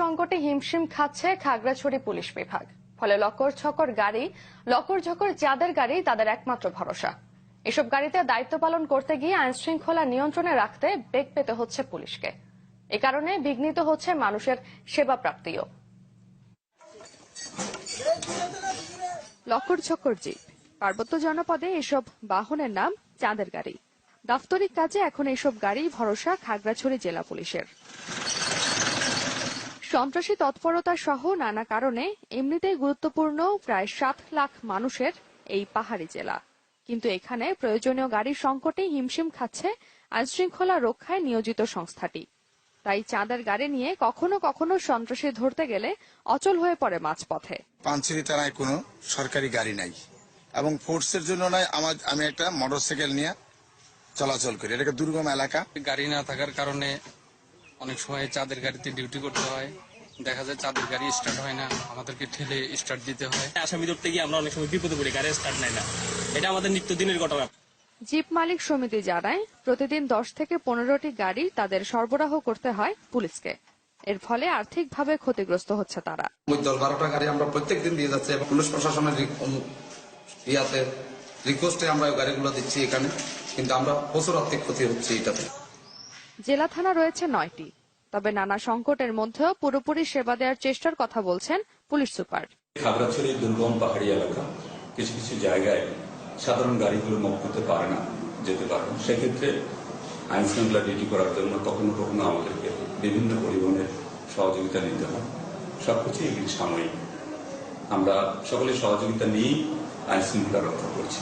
সংকটে হিমশিম খাচ্ছে খাগড়াছড়ি পুলিশ বিভাগ। ফলে লকর ছকর গাড়ি, লকর ঝকর যাদের গাড়ি তাদের একমাত্র ভরসা। এসব গাড়িতে দায়িত্ব পালন করতে গিয়ে আইন শৃঙ্খলা নিয়ন্ত্রণে রাখতে বেগ পেতে হচ্ছে পুলিশকে। এ কারণে বিঘ্নিত হচ্ছে মানুষের সেবা প্রাপ্তিও। লকর ঝকর জিপ, পার্বত্য জনপদে এসব বাহনের নাম চাঁদের গাড়ি। দাপ্তরিক কাজে এখন এসব গাড়ি ভরসা খাগড়াছড়ি জেলা পুলিশের। সন্ত্রাসী তৎপরতা সহ নানা কারণে এমনিতেই গুরুত্বপূর্ণ প্রায় সাত লাখ মানুষের এই পাহাড়ি জেলা। কিন্তু এখানে প্রয়োজনীয় গাড়ির সংকটে হিমশিম খাচ্ছে আইনশৃঙ্খলা রক্ষায় নিয়োজিত সংস্থাটি। তাই চাঁদের গাড়ি নিয়ে কখনো কখনো সন্ত্রাসী ধরতে গেলে অচল হয়ে পড়ে মাঝপথে। পাঞ্চেরি থানায় কোনো সরকারি গাড়ি নাই এবং ফোর্সের জন্য নয় আমার আমি একটা মোটরসাইকেল নিয়ে চলাচল করি। এটা দুর্গম এলাকা। গাড়ি না থাকার কারণে অনেক সময় চাঁদের গাড়িতে ডিউটি করতে হয়। দেখা যায় চাঁদের গাড়ি স্টার্ট হয় না আমাদেরকে ঠেলে স্টার্ট দিতে হয়। আসামি ধরতে গিয়ে আমরা অনেক সময় বিপদে পড়ি গাড়ি স্টার্ট নেয় না। এটা আমাদের নিত্যদিনের ঘটনা। জিপ মালিক সমিতি জানায় প্রতিদিন দশ থেকে পনেরোটি গাড়ি তাদের সরবরাহ করতে হয় পুলিশকে। এর ফলে আর্থিকভাবে ক্ষতিগ্রস্ত হচ্ছে তারা। দশ বারোটা গাড়ি আমরা প্রত্যেক দিন দিয়ে যাচ্ছি এবং পুলিশ প্রশাসনের ইয়াতে রিকোয়েস্টে আমরা ওই গাড়িগুলো দিচ্ছি এখানে কিন্তু আমরা প্রচুর আর্থিক ক্ষতি হচ্ছে এটাতে। জেলা থানা রয়েছে নয়টি। তবে নানা সংকটের মধ্যেও পুরোপুরি সেবা দেওয়ার চেষ্টার কথা বলছেন পুলিশ সুপার। খাগড়াছড়ি দুর্গম পাহাড়ি এলাকা কিছু কিছু জায়গায় সাধারণ গাড়িগুলো মুখ করতে পারে না যেতে পারে না। সেক্ষেত্রে আইন শৃঙ্খলা ডিউটি করার জন্য কখনো কখনো আমাদেরকে বিভিন্ন পরিবহনের সহযোগিতা নিতে হয়। সবকিছু এগুলি সাময়িক। আমরা সকলে সহযোগিতা নিয়েই আইন শৃঙ্খলা রক্ষা করছি।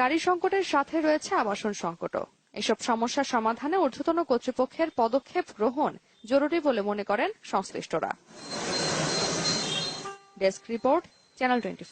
গাড়ি সংকটের সাথে রয়েছে আবাসন সংকটও। এসব সমস্যার সমাধানে ঊর্ধ্বতন কর্তৃপক্ষের পদক্ষেপ গ্রহণ জরুরি বলে মনে করেন সংশ্লিষ্টরা। Desk report, channel twenty